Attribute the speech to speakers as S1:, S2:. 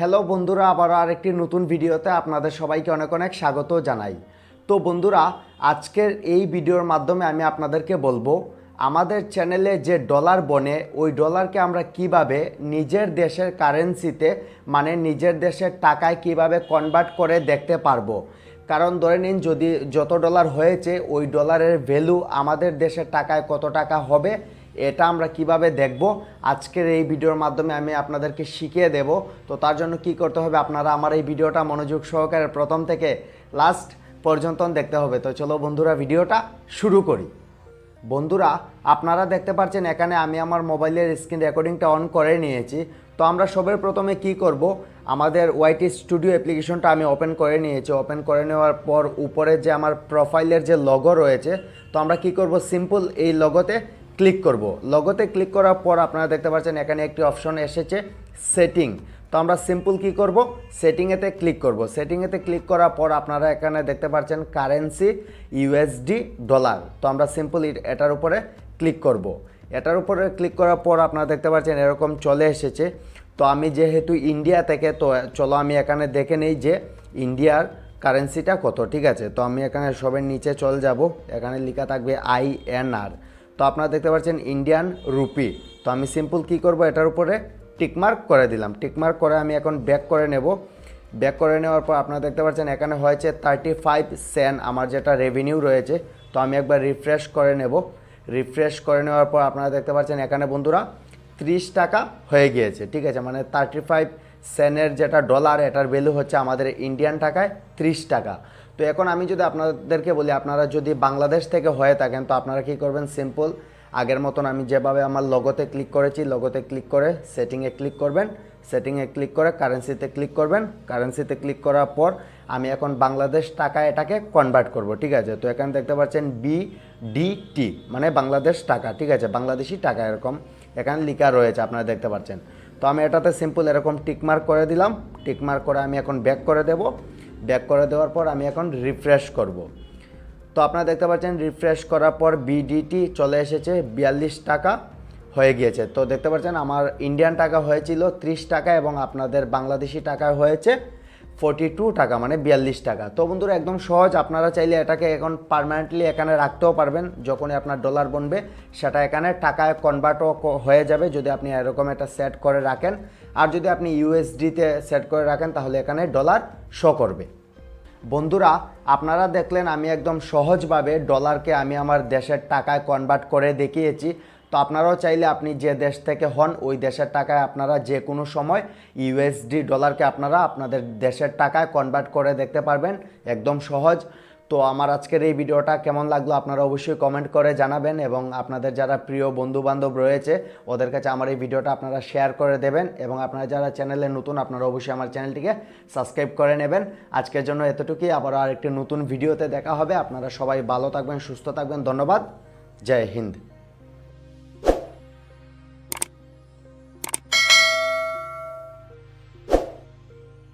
S1: Hello বন্ধুরা, আবারও আরেকটি নতুন ভিডিওতে আপনাদের সবাইকে অনেক অনেক স্বাগত জানাই। তো বন্ধুরা, আজকের এই ভিডিওর মাধ্যমে আমি আপনাদেরকে বলব, আমাদের চ্যানেলে যে ডলার বনে, ওই ডলারকে আমরা কীভাবে নিজের দেশের কারেন্সিতে মানে নিজের দেশের টাকায় কীভাবে কনভার্ট করে দেখতে পারব। কারণ ধরে নিন, যদি যত ডলার হয়েছে, ওই ডলারের ভ্যালু আমাদের দেশের টাকায় কত টাকা হবে এটা আমরা কীভাবে দেখব? আজকের এই ভিডিওর মাধ্যমে আমি আপনাদেরকে শিখিয়ে দেব। তো তার জন্য কি করতে হবে? আপনারা আমার এই ভিডিওটা মনোযোগ সহকারে প্রথম থেকে লাস্ট পর্যন্ত দেখতে হবে। তো চলো বন্ধুরা, ভিডিওটা শুরু করি। বন্ধুরা, আপনারা দেখতে পাচ্ছেন এখানে আমি আমার মোবাইলের স্ক্রিন রেকর্ডিংটা অন করে নিয়েছি। তো আমরা সবের প্রথমে কি করব? আমাদের ওয়াইটি স্টুডিও অ্যাপ্লিকেশনটা আমি ওপেন করে নিয়েছি। ওপেন করে নেওয়ার পর উপরে যে আমার প্রোফাইলের যে লগো রয়েছে, তো আমরা কি করব? সিম্পল এই লগোতে ক্লিক করব। লগোতে ক্লিক করার পর আপনারা দেখতে পাচ্ছেন এখানে একটি অপশন এসেছে সেটিং তো আমরা সিম্পল কি করব? সেটিংয়েতে ক্লিক করব। সেটিংয়েতে ক্লিক করার পর আপনারা এখানে দেখতে পাচ্ছেন কারেন্সি ইউএসডি ডলার তো আমরা সিম্পল এটার উপরে ক্লিক করব। এটার উপরে ক্লিক করার পর আপনারা দেখতে পাচ্ছেন এরকম চলে এসেছে। তো আমি যেহেতু ইন্ডিয়া থেকে, তো চলো আমি এখানে দেখে নেই যে ইন্ডিয়ার কারেন্সিটা কত, ঠিক আছে? তো আমি এখানে সবের নিচে চল যাব। এখানে লেখা থাকবে আইএনআর তো আপনারা দেখতে পাচ্ছেন ইন্ডিয়ান রুপি তো আমি সিম্পল কি করব, এটার উপরে টিকমার্ক করে দিলাম। টিকমার্ক করে আমি এখন ব্যাক করে নেব। ব্যাক করে নেওয়ার পর আপনারা দেখতে পাচ্ছেন এখানে হয়েছে থার্টি ফাইভ সেন আমার যেটা রেভিনিউ রয়েছে। তো আমি একবার রিফ্রেশ করে নেব। রিফ্রেশ করে নেওয়ার পর আপনারা দেখতে পাচ্ছেন এখানে বন্ধুরা ত্রিশ টাকা হয়ে গিয়েছে। ঠিক আছে মানে থার্টি ফাইভ সেনের যেটা ডলার এটার ভ্যালু হচ্ছে আমাদের ইন্ডিয়ান টাকায় ত্রিশ টাকা। তো এখন আমি যদি আপনাদেরকে বলি, আপনারা যদি বাংলাদেশ থেকে হয়ে থাকেন, তো আপনারা কি করবেন? সিম্পল আগের মতন আমি যেভাবে আমার লগোতে ক্লিক করেছি লগোতে ক্লিক করে সেটিংয়ে ক্লিক করবেন। সেটিংয়ে ক্লিক করে কারেন্সিতে ক্লিক করবেন। কারেন্সিতে ক্লিক করার পর আমি এখন বাংলাদেশ টাকা এটাকে কনভার্ট করব, ঠিক আছে? তো এখানে দেখতে পাচ্ছেন বিডিটি মানে বাংলাদেশ টাকা, ঠিক আছে? বাংলাদেশি টাকা এরকম এখানে লেখা রয়েছে, আপনারা দেখতে পাচ্ছেন। তো আমি এটাতে সিম্পল এরকম টিকমার্ক করে দিলাম। টিকমার্ক করে আমি এখন ব্যাক করে দেব। ব্যাক করে দেওয়ার পর আমি এখন রিফ্রেশ করব। তো আপনারা দেখতে পাচ্ছেন রিফ্রেশ করার পর বিডিটি চলে এসেছে, বিয়াল্লিশ টাকা হয়ে গিয়েছে। তো দেখতে পাচ্ছেন আমার ইন্ডিয়ান টাকা হয়েছিল ত্রিশ টাকা এবং আপনাদের বাংলাদেশি টাকা হয়েছে ফোর্টি টু টাকা মানে বিয়াল্লিশ টাকা। তো বন্ধুরা, একদম সহজ। আপনারা চাইলে এটাকে এখন পারমানেন্টলি এখানে রাখতেও পারবেন। যখনই আপনার ডলার বনবে, সেটা এখানে টাকায় কনভার্টও হয়ে যাবে যদি আপনি এরকম একটা সেট করে রাখেন। আর যদি আপনি ইউএসডিতে সেট করে রাখেন, তাহলে এখানে ডলার শো করবে। বন্ধুরা, আপনারা দেখলেন আমি একদম সহজভাবে ডলারকে আমি আমার দেশের টাকায় কনভার্ট করে দেখিয়েছি। তো আপনারাও চাইলে আপনি যে দেশ থেকে হন, ওই দেশের টাকায় আপনারা যে কোনো সময় ইউএসডি ডলারকে আপনারা আপনাদের দেশের টাকায় কনভার্ট করে দেখতে পারবেন। একদম সহজ। তো আমার আজকের এই ভিডিওটা কেমন লাগল আপনারা অবশ্যই কমেন্ট করে জানাবেন এবং আপনাদের যারা প্রিয় বন্ধু বান্ধব রয়েছে, ওদের কাছে আমার এই ভিডিওটা আপনারা শেয়ার করে দেবেন এবং আপনারা যারা চ্যানেলে নতুন, আপনারা অবশ্যই আমার চ্যানেলটিকে সাবস্ক্রাইব করে নেবেন। আজকের জন্য এতটুকুই আবার আরেকটি নতুন ভিডিওতে দেখা হবে। আপনারা সবাই ভালো থাকবেন, সুস্থ থাকবেন। ধন্যবাদ। জয় হিন্দ।